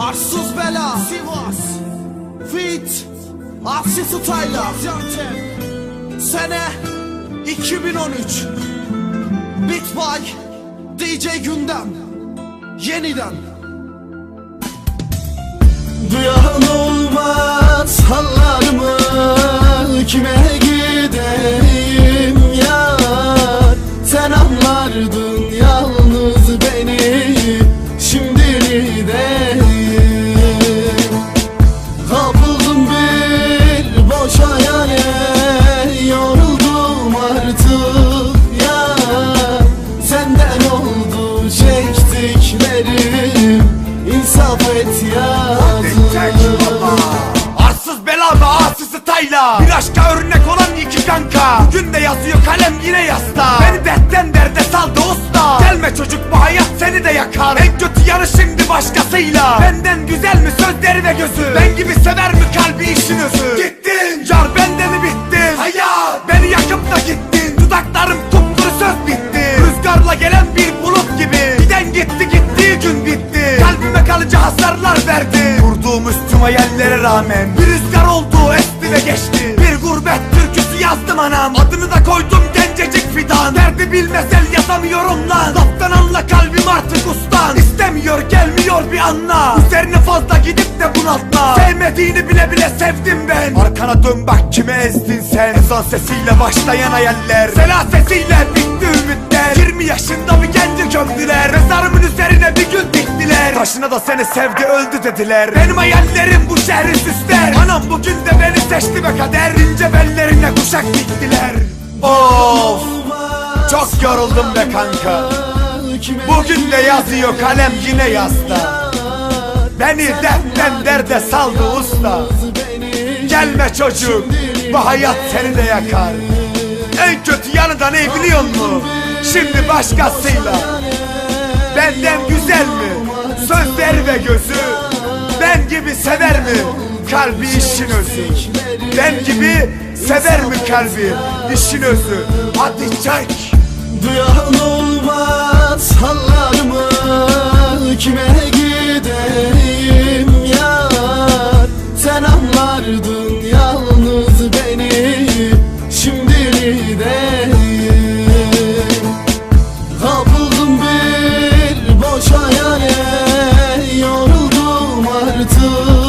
Arsız bela Sivas. Fit Aksi Style'a Sene 2013 Beat by DJ Gündem. Yeniden. Duyan olmaz hallarımı Kime gideyim yar? Sen anlardın yalnız beni Şimdi değil kanka Bugün de yazıyor kalem yine yasta. Beni dertten derde saldı usta Gelme çocuk bu hayat seni de yakar. En kötü yanı şimdi başkasıyla. Benden güzel mi sözleri ve gözü? Ben gibi sever mi kalbi işin özü? Gittin car bende mi bittin? Hayat beni yakıp da gittin. Dudaklarım kupkuru söz bitti. Rüzgarla gelen bir bulut gibi. Giden gitti gittiği gün bitti. Kalbime kalıcı hasarlar verdi. Kurduğum üstüm hayallere rağmen. Bir rüzgar oldu esti ve geçti. Bir gurbet türküsü yazdım anam. Adını da koydum gencecik fidan. Derdi bilmesel yazamıyorum lan. Laftan anla kalbim artık ustan. İstemiyor gelmiyor bir anla. Üzerine fazla gidip de bunaltma. Sevmediğini bile bile sevdim ben. Arkana dön bak kime ezdin sen. Ezan sesiyle başlayan hayaller. Sela sesiyle bitti ümitler 20 yaşında bir genci gömdüler. Mezarımın üzerine bir gün diktiler. Taşına da seni sevdi öldü dediler. Benim hayallerim bu şehri süsler. Anam bugün diktiler Of! Çok yoruldum be kanka. Bugün de yazıyor kalem yine yasta Beni dertten derde saldı usta. Gelme çocuk Bu hayat seni de yakar. En kötü yanı da ne biliyor musun? Şimdi başkasıyla. Benden güzel mi? Sözleri ve gözü. Ben gibi sever mi? Kalbi işin özü. Ben gibi Sever mi kalbi? İşin özü. Hadi çek. Duyan olmaz hallarımı Kime gideyim yar? Sen anlardın yalnız beni Şimdi de Kapıldım bir boş hayale Yoruldum artık.